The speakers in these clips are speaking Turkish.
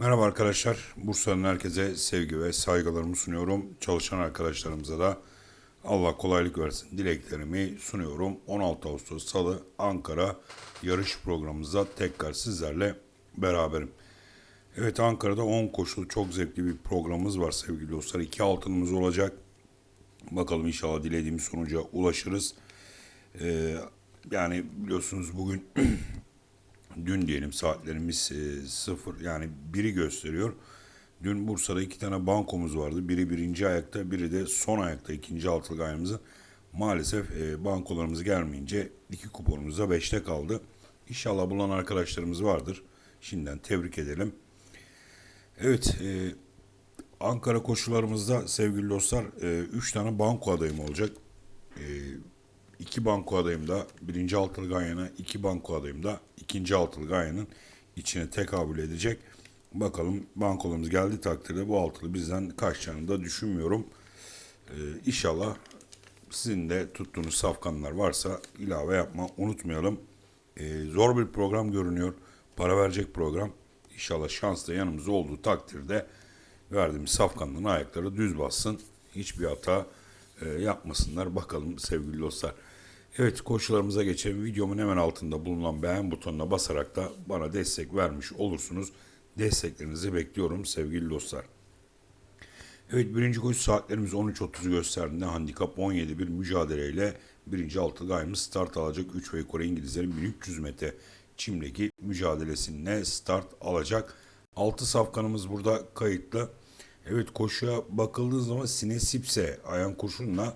Merhaba arkadaşlar. Bursa'nın herkese sevgi ve saygılarımı sunuyorum. Çalışan arkadaşlarımıza da Allah kolaylık versin dileklerimi sunuyorum. 16 Ağustos Salı Ankara yarış programımızda tekrar sizlerle beraberim. Evet Ankara'da 10 koşulu çok zevkli bir programımız var sevgili dostlar. İki altınımız olacak. Bakalım inşallah dilediğimiz sonuca ulaşırız. Ee, yani biliyorsunuz bugün dün diyelim saatlerimiz e, sıfır yani biri gösteriyor. Dün Bursa'da iki tane bankomuz vardı. Biri birinci ayakta, biri de son ayakta ikinci altılık ayımızın. Maalesef e, bankolarımız gelmeyince iki kuponumuz da beşte kaldı. İnşallah bulan arkadaşlarımız vardır. Şimdiden tebrik edelim. Evet, e, Ankara koşularımızda sevgili dostlar 3 tane banko adayım olacak. E, iki banko adayım da birinci altılı ganyan'a, iki banko adayım da ikinci altılı ganyan'ın içine tekabül edecek. Bakalım bankolarımız geldi takdirde bu altılı bizden kaçacağını da düşünmüyorum. Ee, inşallah sizin de tuttuğunuz safkanlar varsa ilave yapma unutmayalım. Ee, zor bir program görünüyor. Para verecek program. İnşallah şans da yanımızda olduğu takdirde verdiğimiz safkanların ayakları düz bassın. Hiçbir hata e, yapmasınlar. Bakalım sevgili dostlar. Evet koşularımıza geçelim. Videomun hemen altında bulunan beğen butonuna basarak da bana destek vermiş olursunuz. Desteklerinizi bekliyorum sevgili dostlar. Evet birinci koşu saatlerimiz 13.30'u gösterdiğinde handikap 17 bir mücadeleyle birinci altılı ayımız start alacak. 3 ve yukarı İngilizlerin 1300 metre çimdeki mücadelesine start alacak. 6 safkanımız burada kayıtlı. Evet koşuya bakıldığı zaman Sinesipse ayan kurşunla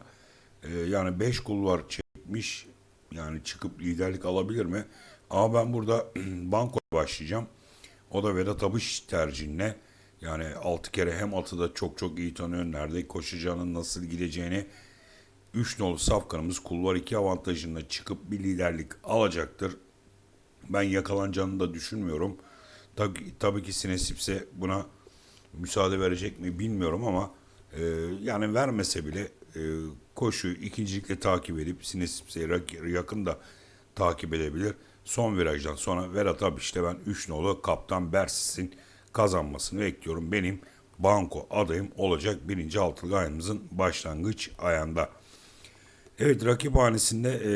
e, yani 5 kulvar çekmiş. Yani çıkıp liderlik alabilir mi? Ama ben burada banko başlayacağım. O da Vedat Abış tercihine. Yani 6 kere hem atı da çok çok iyi tanıyor. Nerede koşacağını, nasıl gideceğini. 3 nolu safkanımız kulvar 2 avantajında çıkıp bir liderlik alacaktır. Ben yakalanacağını da düşünmüyorum. Tabii, tabii ki Sinesipse buna müsaade verecek mi bilmiyorum ama e, yani vermese bile e, koşuyu ikincilikle takip edip Sinesipse'yi yakında takip edebilir. Son virajdan sonra Verat Abiş'te ben 3 nolu Kaptan Bersis'in kazanmasını bekliyorum. Benim banko adayım olacak birinci altılı ayımızın başlangıç ayında. Evet rakip hanesinde e,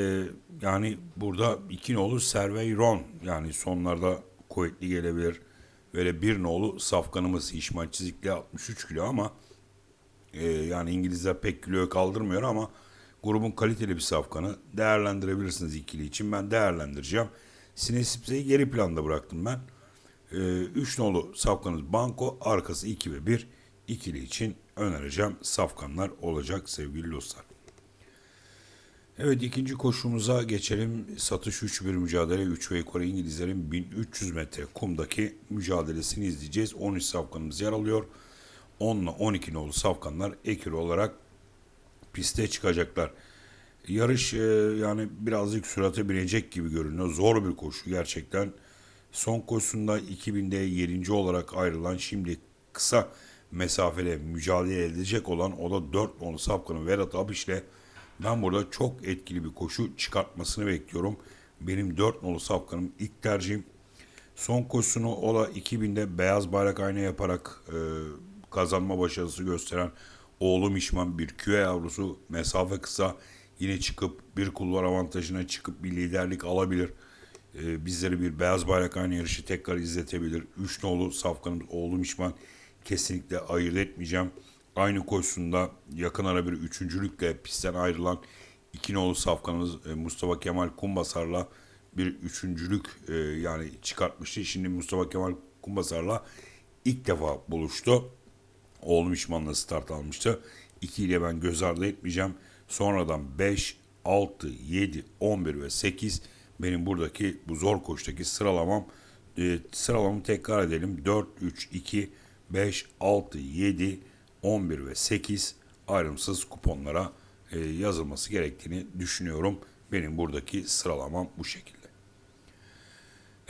yani burada iki nolu Serveyron yani sonlarda kuvvetli gelebilir. Böyle bir nolu safkanımız İşmal Çizikli 63 kilo ama e, yani İngilizler pek kiloyu kaldırmıyor ama grubun kaliteli bir safkanı değerlendirebilirsiniz ikili için. Ben değerlendireceğim. Sinesipse'yi geri planda bıraktım ben. 3 e, nolu safkanız banko arkası 2 ve 1 ikili için önereceğim safkanlar olacak sevgili dostlar. Evet ikinci koşumuza geçelim. Satış 3 bir mücadele 3 ve yukarı İngilizlerin 1300 metre kumdaki mücadelesini izleyeceğiz. 13 safkanımız yer alıyor. 10 ile 12 nolu safkanlar ekür olarak piste çıkacaklar. Yarış e, yani birazcık sürate binecek gibi görünüyor. Zor bir koşu gerçekten. Son koşusunda 2000'de 7. olarak ayrılan şimdi kısa mesafede mücadele edecek olan o da 4 nolu safkanın Vedat Abiş'le ben burada çok etkili bir koşu çıkartmasını bekliyorum. Benim 4 nolu safkanım ilk tercihim. Son koşusunu o da 2000'de beyaz bayrak ayna yaparak e, kazanma başarısı gösteren oğlum İşman bir küve yavrusu mesafe kısa yine çıkıp bir kulvar avantajına çıkıp bir liderlik alabilir. Ee, bizleri bir beyaz bayrak aynı yarışı tekrar izletebilir. Üç nolu safkanımız oğlum İşman kesinlikle ayırt etmeyeceğim. Aynı koşusunda yakın ara bir üçüncülükle pistten ayrılan iki nolu safkanımız e, Mustafa Kemal Kumbasar'la bir üçüncülük e, yani çıkartmıştı. Şimdi Mustafa Kemal Kumbasar'la ilk defa buluştu. Oğlum İşman'la start almıştı. 2 ile ben göz ardı etmeyeceğim. Sonradan 5, 6, 7, 11 ve 8 benim buradaki bu zor koştaki sıralamam. E, sıralamamı tekrar edelim. 4, 3, 2, 5, 6, 7, 11 ve 8 ayrımsız kuponlara e, yazılması gerektiğini düşünüyorum. Benim buradaki sıralamam bu şekilde.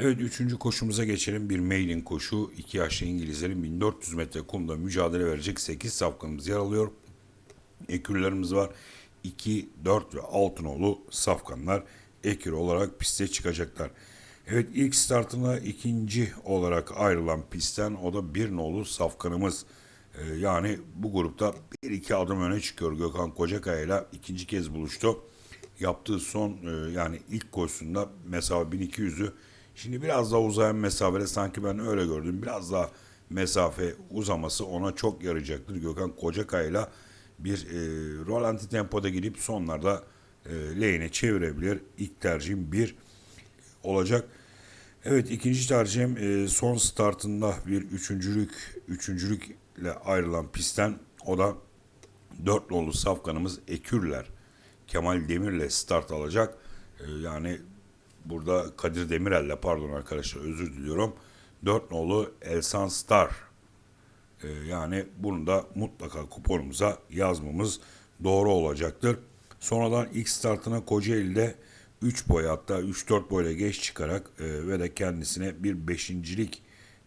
Evet üçüncü koşumuza geçelim. Bir mailin koşu. 2 yaşlı İngilizlerin 1400 metre kumda mücadele verecek 8 safkanımız yer alıyor. Ekürlerimiz var. 2, 4 ve 6 nolu safkanlar ekür olarak piste çıkacaklar. Evet ilk startına ikinci olarak ayrılan pistten o da bir nolu safkanımız. Ee, yani bu grupta bir iki adım öne çıkıyor Gökhan Kocakaya ile ikinci kez buluştu. Yaptığı son e, yani ilk koşusunda mesafe 1200'ü. Şimdi biraz daha uzayan mesafede sanki ben öyle gördüm. Biraz daha mesafe uzaması ona çok yarayacaktır. Gökhan Kocakaya ile bir e, rolanti tempoda gidip sonlarda e, lehine çevirebilir. İlk tercihim bir olacak. Evet ikinci tercihim e, son startında bir üçüncülük üçüncülükle ayrılan pistten o da dört nolu safkanımız Ekürler. Kemal Demir'le start alacak. E, yani burada Kadir Demirel'le pardon arkadaşlar özür diliyorum. Dört nolu Elsan Star. E, yani bunu da mutlaka kuponumuza yazmamız doğru olacaktır. Sonradan ilk startına Kocaeli'de 3 boy hatta 3-4 boyla geç çıkarak e, ve de kendisine bir beşincilik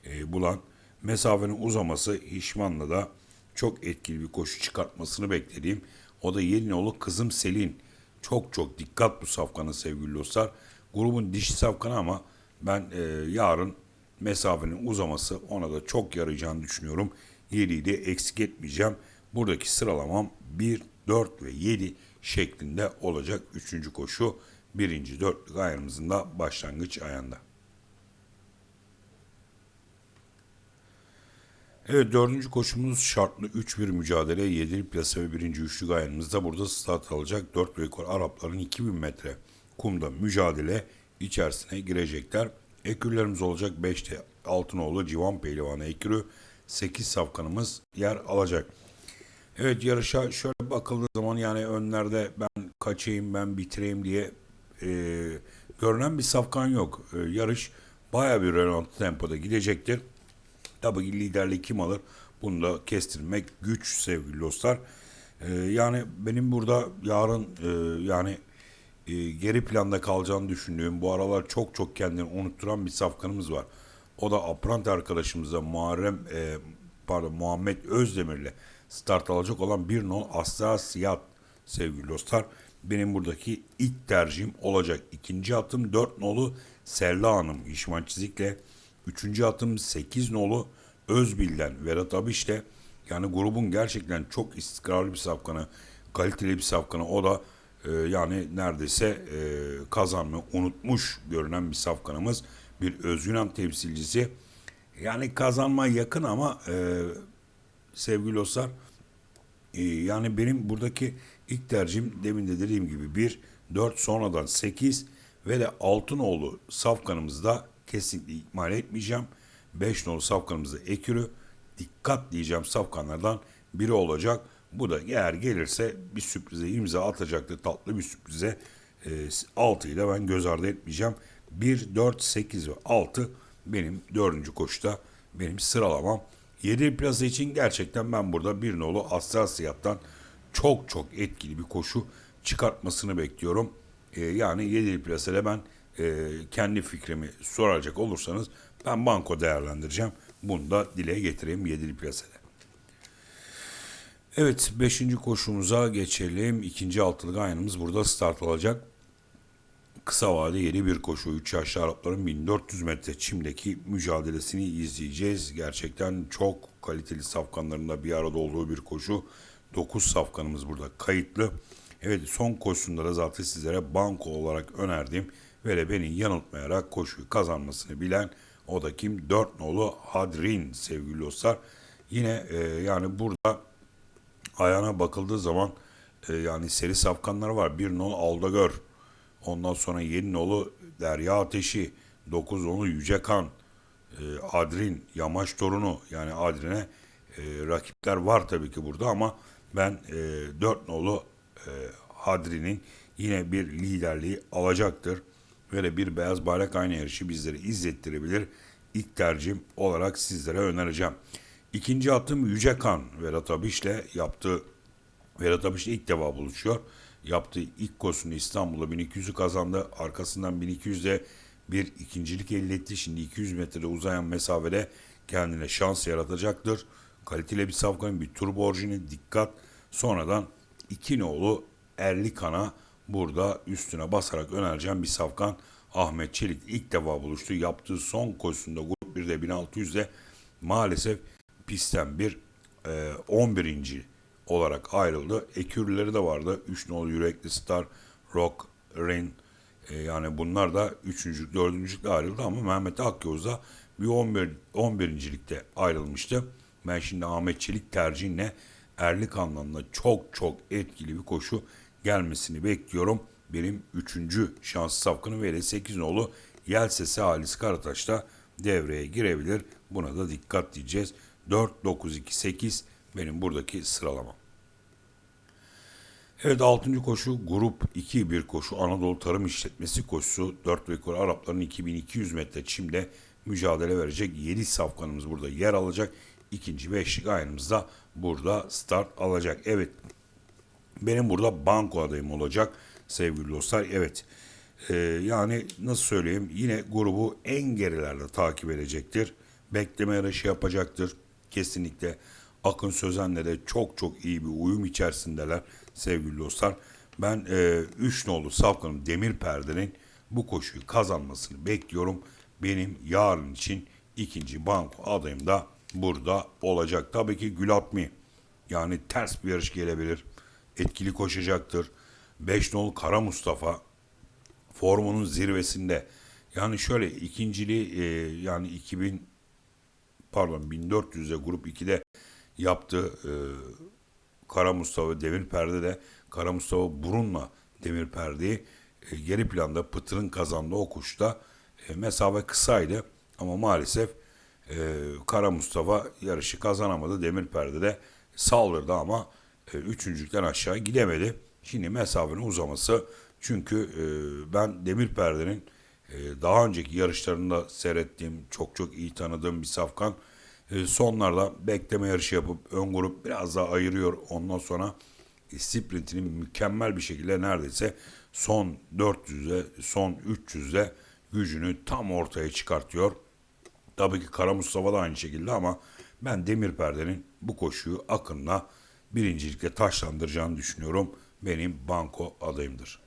e, bulan mesafenin uzaması İşman'la da çok etkili bir koşu çıkartmasını beklediğim o da Yeninoğlu Kızım Selin. Çok çok dikkat bu safkanın sevgili dostlar. Grubun dişi safkanı ama ben e, yarın mesafenin uzaması ona da çok yarayacağını düşünüyorum. 7'yi de eksik etmeyeceğim. Buradaki sıralamam 1, 4 ve 7 şeklinde olacak. Üçüncü koşu birinci dörtlük ayarımızın da başlangıç ayağında. Evet dördüncü koşumuz şartlı 3-1 mücadele 7'li plase ve birinci üçlük ayarımızda burada start alacak. 4 rekor Arapların 2000 metre kumda mücadele içerisine girecekler. Ekürlerimiz olacak 5'te Altınoğlu, Civan Pehlivanı Ekürü, 8 safkanımız yer alacak. Evet yarışa şöyle bakıldığı zaman yani önlerde ben kaçayım ben bitireyim diye e, görünen bir safkan yok. E, yarış baya bir rölanti tempoda gidecektir. Tabii liderliği kim alır? Bunu da kestirmek güç sevgili dostlar. E, yani benim burada yarın e, yani e, geri planda kalacağını düşündüğüm bu aralar çok çok kendini unutturan bir safkanımız var. O da Aprant arkadaşımıza Muharrem e, pardon Muhammed Özdemir'le start alacak olan bir non Astra Siyat sevgili dostlar. Benim buradaki ilk tercihim olacak. İkinci atım 4 nolu Selda Hanım İşman Çizik'le. Üçüncü atım 8 nolu Özbil'den Vedat Abiş'le. Yani grubun gerçekten çok istikrarlı bir safkanı, kaliteli bir safkanı. O da e, yani neredeyse e, kazanmayı unutmuş görünen bir safkanımız. Bir Özgünan temsilcisi. Yani kazanma yakın ama e, sevgili dostlar e, yani benim buradaki ilk tercihim demin de dediğim gibi 1, 4 sonradan 8 ve de Altınoğlu safkanımızda kesinlikle ikmal etmeyeceğim. 5 nolu safkanımızda Ekürü dikkat diyeceğim safkanlardan biri olacak. Bu da eğer gelirse bir sürprize imza atacaktır. Tatlı bir sürprize. E, 6'yı da ben göz ardı etmeyeceğim. 1, 4, 8 ve 6 benim dördüncü koşuda benim sıralamam. 7 plasa için gerçekten ben burada bir nolu Astral Siyah'tan çok çok etkili bir koşu çıkartmasını bekliyorum. E, yani 7 plasada ben e, kendi fikrimi soracak olursanız ben banko değerlendireceğim. Bunu da dile getireyim 7 plasada. Evet 5. koşumuza geçelim. İkinci altılık aynımız burada start alacak. Kısa vade yeni bir koşu. 3 yaşlı Arapların 1400 metre çimdeki mücadelesini izleyeceğiz. Gerçekten çok kaliteli safkanlarında bir arada olduğu bir koşu. 9 safkanımız burada kayıtlı. Evet son koşusunda da zaten sizlere banko olarak önerdim. Ve de beni yanıltmayarak koşuyu kazanmasını bilen o da kim? 4 nolu Hadrin sevgili dostlar. Yine e, yani burada ayağına bakıldığı zaman e, yani seri safkanlar var. Bir nol Aldagör. Ondan sonra yeni nolu Derya Ateşi. 9 nolu Yücekan. E, Adrin, Yamaç Torunu. Yani Adrin'e e, rakipler var tabii ki burada ama ben e, 4 nolu e, Hadri'nin yine bir liderliği alacaktır. Böyle bir beyaz bayrak aynı yarışı bizlere izlettirebilir. İlk tercihim olarak sizlere önereceğim. İkinci atım Yüce Kan Vedat Abiş'le yaptığı Vedat Abiş ilk defa buluşuyor. Yaptığı ilk koşusunu İstanbul'da 1200'ü kazandı. Arkasından 1200'de bir ikincilik elde etti. Şimdi 200 metrede uzayan mesafede kendine şans yaratacaktır. Kaliteli bir safkan, bir turbo orijini dikkat. Sonradan iki nolu Erlikan'a burada üstüne basarak önereceğim bir safkan. Ahmet Çelik ilk defa buluştu. Yaptığı son koşusunda grup 1'de 1600'de maalesef pistten bir e, 11. olarak ayrıldı. Ekürleri de vardı. 3 nolu yürekli Star, Rock, Rain e, yani bunlar da 3. 4. ayrıldı ama Mehmet Akyavuz da bir 11. 11. ligde ayrılmıştı. Ben şimdi Ahmet Çelik tercihinle erlik anlamda çok çok etkili bir koşu gelmesini bekliyorum. Benim 3. şanslı safkanı ve 8 nolu Yel Sesi Halis Karataş da devreye girebilir. Buna da dikkat diyeceğiz. 4, 9, 2, 8 benim buradaki sıralamam. Evet 6. koşu grup 2 bir koşu Anadolu Tarım İşletmesi koşusu 4 ve yukarı Arapların 2200 metre çimde mücadele verecek 7 safkanımız burada yer alacak. İkinci beşlik ayınımız da burada start alacak. Evet benim burada banko adayım olacak sevgili dostlar. Evet ee, yani nasıl söyleyeyim yine grubu en gerilerde takip edecektir. Bekleme yarışı yapacaktır. Kesinlikle Akın Sözen'le de çok çok iyi bir uyum içerisindeler sevgili dostlar. Ben 3 e, nolu Safkan'ın Demir Perde'nin bu koşuyu kazanmasını bekliyorum. Benim yarın için ikinci banko adayım da burada olacak. Tabii ki Gülatmi yani ters bir yarış gelebilir. Etkili koşacaktır. 5 nolu Kara Mustafa formunun zirvesinde. Yani şöyle ikinciliği e, yani 2000 pardon 1400'de grup 2'de yaptığı e, Kara Mustafa Demir Perde de Kara Mustafa Burun'la Demir Perde'yi e, geri planda Pıtır'ın kazandığı o kuşta e, mesafe kısaydı ama maalesef e, Kara Mustafa yarışı kazanamadı. Demir Perde'de saldırdı ama e, üçüncülükten aşağı gidemedi. Şimdi mesafenin uzaması çünkü e, ben Demir Perde'nin daha önceki yarışlarında seyrettiğim, çok çok iyi tanıdığım bir safkan. E, sonlarda bekleme yarışı yapıp ön grup biraz daha ayırıyor. Ondan sonra e, sprintini mükemmel bir şekilde neredeyse son 400'de, son 300'de gücünü tam ortaya çıkartıyor. Tabii ki Kara Mustafa da aynı şekilde ama ben Demir Perde'nin bu koşuyu Akın'la birincilikle taşlandıracağını düşünüyorum. Benim banko adayımdır.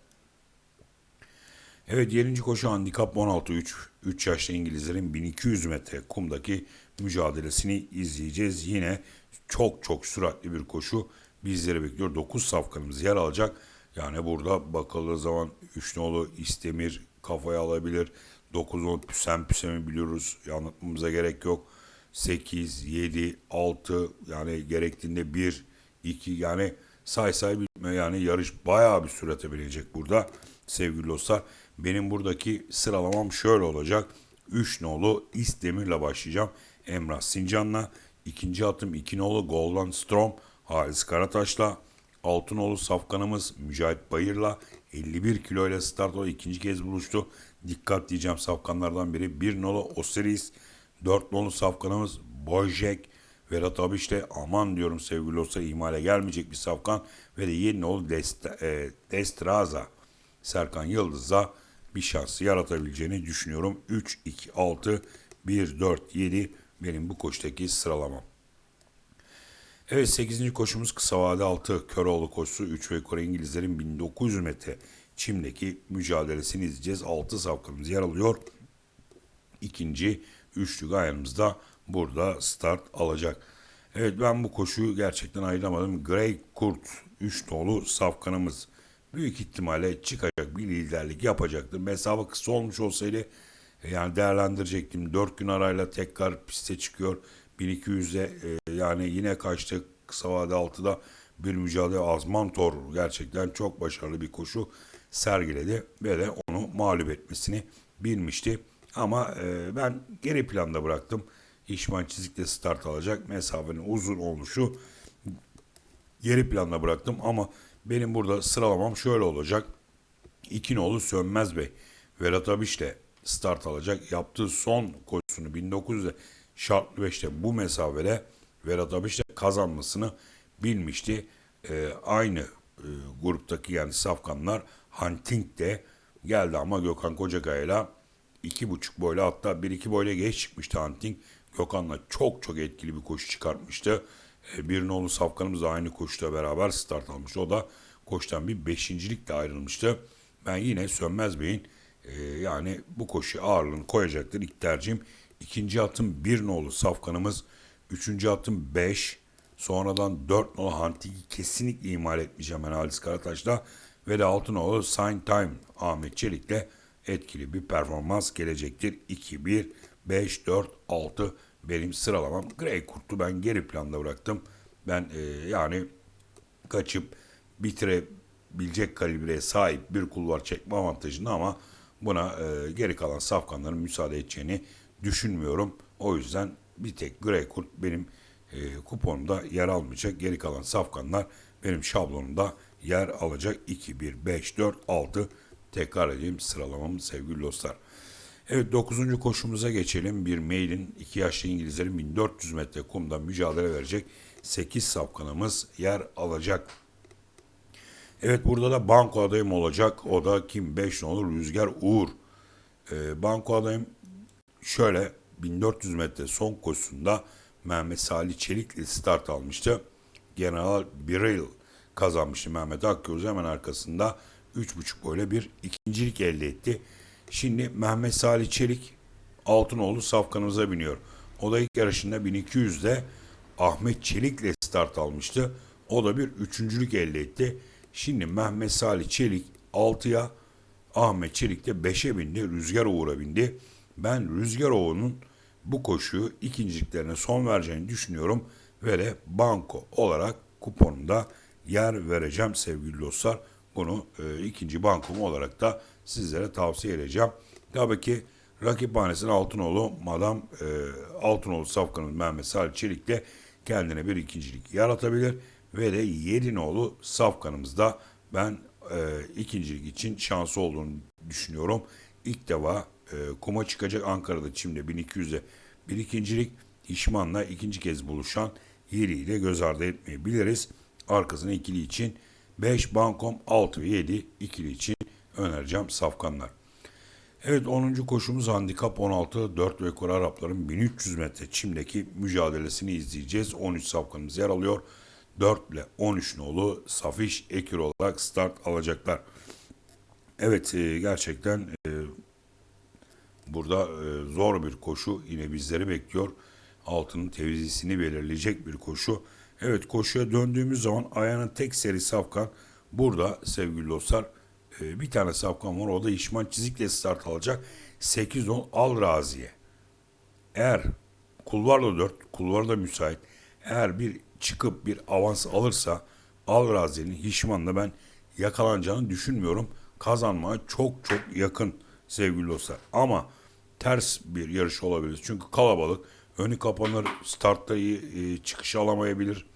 Evet 7. koşu handikap 16-3. 3 yaşlı İngilizlerin 1200 metre kumdaki mücadelesini izleyeceğiz. Yine çok çok süratli bir koşu bizleri bekliyor. 9 safkanımız yer alacak. Yani burada bakıldığı zaman 3 nolu İstemir kafaya alabilir. 9 nolu Püsem Püsem'i biliyoruz. Anlatmamıza gerek yok. 8, 7, 6 yani gerektiğinde 1, 2 yani say say bitme yani yarış bayağı bir sürate binecek burada sevgili dostlar. Benim buradaki sıralamam şöyle olacak. 3 nolu İstemir'le başlayacağım. Emrah Sincan'la. ikinci atım 2 nolu Golden Strom Halis Karataş'la. 6 nolu Safkanımız Mücahit Bayır'la 51 kilo ile start olarak ikinci kez buluştu. Dikkat diyeceğim safkanlardan biri. 1 nolu Osiris. 4 nolu safkanımız Bojek. Vedat abi işte aman diyorum sevgili olsa ihmale gelmeyecek bir safkan. Ve de 7 nolu Dest e, Destraza. Serkan Yıldız'a bir şans yaratabileceğini düşünüyorum. 3, 2, 6, 1, 4, 7 benim bu koştaki sıralamam. Evet 8. koşumuz kısa vade 6 Köroğlu koşusu 3 ve yukarı İngilizlerin 1900 metre çimdeki mücadelesini izleyeceğiz. 6 safkamız yer alıyor. İkinci üçlü gayemizde burada start alacak. Evet ben bu koşuyu gerçekten ayıramadım. Grey Kurt 3 nolu safkanımız büyük ihtimalle çıkacak bir liderlik yapacaktır. Mesafe kısa olmuş olsaydı e, yani değerlendirecektim. 4 gün arayla tekrar piste çıkıyor. 1200'e e, yani yine kaçtı kısa vade 6'da bir mücadele Azmantor gerçekten çok başarılı bir koşu sergiledi ve de onu mağlup etmesini bilmişti. Ama e, ben geri planda bıraktım. İşman çizikte start alacak. Mesafenin uzun oluşu geri planda bıraktım ama benim burada sıralamam şöyle olacak. İki nolu Sönmez Bey. Vedat Abiş de start alacak. Yaptığı son koşusunu 1900'de şartlı 5'te bu mesafede Vedat Abiş de kazanmasını bilmişti. Ee, aynı e, gruptaki yani safkanlar Hunting de geldi ama Gökhan Kocakaya'yla iki buçuk boyla hatta bir iki boyla geç çıkmıştı Hunting. Gökhan'la çok çok etkili bir koşu çıkartmıştı. E, bir nolu safkanımız da aynı koşuda beraber start almıştı. O da koştan bir beşincilikle ayrılmıştı. Ben yine Sönmez Bey'in Ee, yani bu koşu ağırlığını koyacaktır. İlk tercihim. İkinci atım bir nolu safkanımız. Üçüncü atım 5. Sonradan 4 nolu Hantik'i kesinlikle ihmal etmeyeceğim ben Halis Karataş'la. Ve de 6 nolu Sign Time Ahmet Çelik'le etkili bir performans gelecektir. 2, 1, 5, 4, 6 benim sıralamam. Grey Kurt'u ben geri planda bıraktım. Ben e, yani kaçıp bitirebilecek kalibreye sahip bir kulvar çekme avantajını ama buna e, geri kalan safkanların müsaade edeceğini düşünmüyorum. O yüzden bir tek Grey Kurt benim e, kuponumda yer almayacak. Geri kalan safkanlar benim şablonumda yer alacak. 2, 1, 5, 4, 6 tekrar edeyim sıralamam sevgili dostlar. Evet 9. koşumuza geçelim. Bir mailin 2 yaşlı İngilizlerin 1400 metre kumda mücadele verecek 8 safkanımız yer alacak. Evet burada da banko adayım olacak. O da kim? 5 ne olur? Rüzgar Uğur. Ee, banko adayım şöyle 1400 metre son koşusunda Mehmet Salih Çelik'le start almıştı. General Biril kazanmıştı Mehmet Akgöz hemen arkasında 3.5 boyla bir ikincilik elde etti. Şimdi Mehmet Salih Çelik Altınoğlu safkanımıza biniyor. O da ilk yarışında 1200'de Ahmet Çelik'le start almıştı. O da bir üçüncülük elde etti. Şimdi Mehmet Salih Çelik 6'ya, Ahmet Çelik de 5'e bindi. Rüzgar Oğur'a bindi. Ben Rüzgar Oğur'un bu koşuyu ikinciliklerine son vereceğini düşünüyorum. Ve de banko olarak kuponumda yer vereceğim sevgili dostlar. Bunu e, ikinci bankom olarak da sizlere tavsiye edeceğim. Tabii ki rakiphanesinin Altınoğlu, Madam e, Altınoğlu Safkan'ın Mehmet Salih Çelik de kendine bir ikincilik yaratabilir. Ve de Yedinoğlu Safkan'ımızda ben e, ikincilik için şansı olduğunu düşünüyorum. İlk defa e, kuma çıkacak Ankara'da Çim'de 1200'de bir ikincilik İşman'la ikinci kez buluşan Yeri'yi de göz ardı etmeyebiliriz. Arkasına ikili için 5 bankom 6 ve 7 ikili için önereceğim safkanlar. Evet 10. koşumuz handikap 16 4 rekor Arapların 1300 metre çimdeki mücadelesini izleyeceğiz. 13 safkanımız yer alıyor. 4 ile 13 nolu Safiş Ekür olarak start alacaklar. Evet e, gerçekten e, burada e, zor bir koşu yine bizleri bekliyor. Altının tevzisini belirleyecek bir koşu. Evet koşuya döndüğümüz zaman ayağının tek seri safkan burada sevgili dostlar bir tane safkan var. O da İşman Çizik'le start alacak. 8 10 Al Razi'ye. Eğer kulvarla 4, kulvar da müsait. Eğer bir çıkıp bir avans alırsa Al Razi'nin Hişman'la ben yakalanacağını düşünmüyorum. Kazanmaya çok çok yakın sevgili dostlar. Ama ters bir yarış olabilir. Çünkü kalabalık. Önü kapanır. Startta iyi e, çıkış alamayabilir.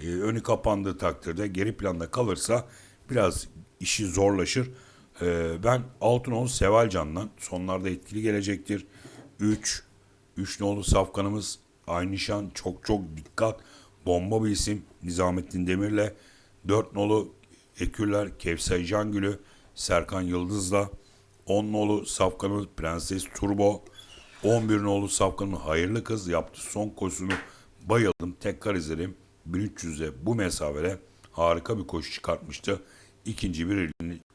E, önü kapandığı takdirde geri planda kalırsa biraz işi zorlaşır. E, ben Altınoğlu Sevalcan'dan sonlarda etkili gelecektir. 3 3 nolu safkanımız aynı şan çok çok dikkat. Bomba bir isim Nizamettin Demir'le 4 nolu Ekürler Kevser Cangül'ü Serkan Yıldız'la 10 nolu safkanımız Prenses Turbo 11 nolu safkanın hayırlı kız yaptı son koşusunu bayıldım tekrar izledim 1300'de bu mesafede harika bir koşu çıkartmıştı. İkinci bir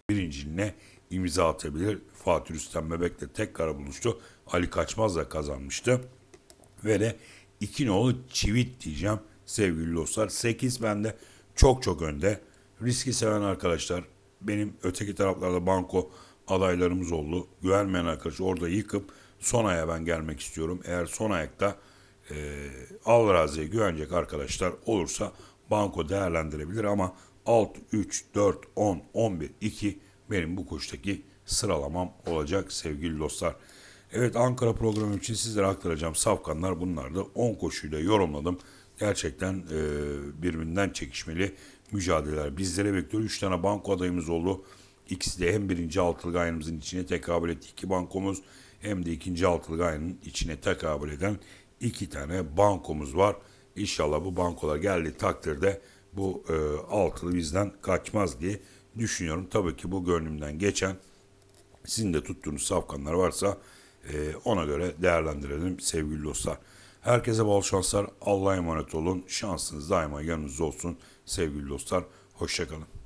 birinciliğine imza atabilir. Fatih Rüstem Bebek'le tekrar buluştu. Ali Kaçmaz da kazanmıştı. Ve de iki nolu çivit diyeceğim sevgili dostlar. 8 bende çok çok önde. Riski seven arkadaşlar benim öteki taraflarda banko adaylarımız oldu. Güvenmeyen arkadaş orada yıkıp son aya ben gelmek istiyorum. Eğer son ayakta e, al raziye güvenecek arkadaşlar olursa banko değerlendirebilir ama 6, 3, 4, 10, 11, 2 benim bu koştaki sıralamam olacak sevgili dostlar. Evet Ankara programı için sizlere aktaracağım safkanlar bunlar da 10 koşuyla yorumladım. Gerçekten e, birbirinden çekişmeli mücadeleler bizlere bekliyor. 3 tane banko adayımız oldu. İkisi de hem birinci altılı ayınımızın içine tekabül etti iki bankomuz hem de ikinci altılı ayının içine tekabül eden iki tane bankomuz var. İnşallah bu bankolar geldiği takdirde bu e, altılı bizden kaçmaz diye düşünüyorum. Tabii ki bu gönlümden geçen sizin de tuttuğunuz safkanlar varsa e, ona göre değerlendirelim sevgili dostlar. Herkese bol şanslar. Allah'a emanet olun. Şansınız daima yanınızda olsun sevgili dostlar. Hoşçakalın.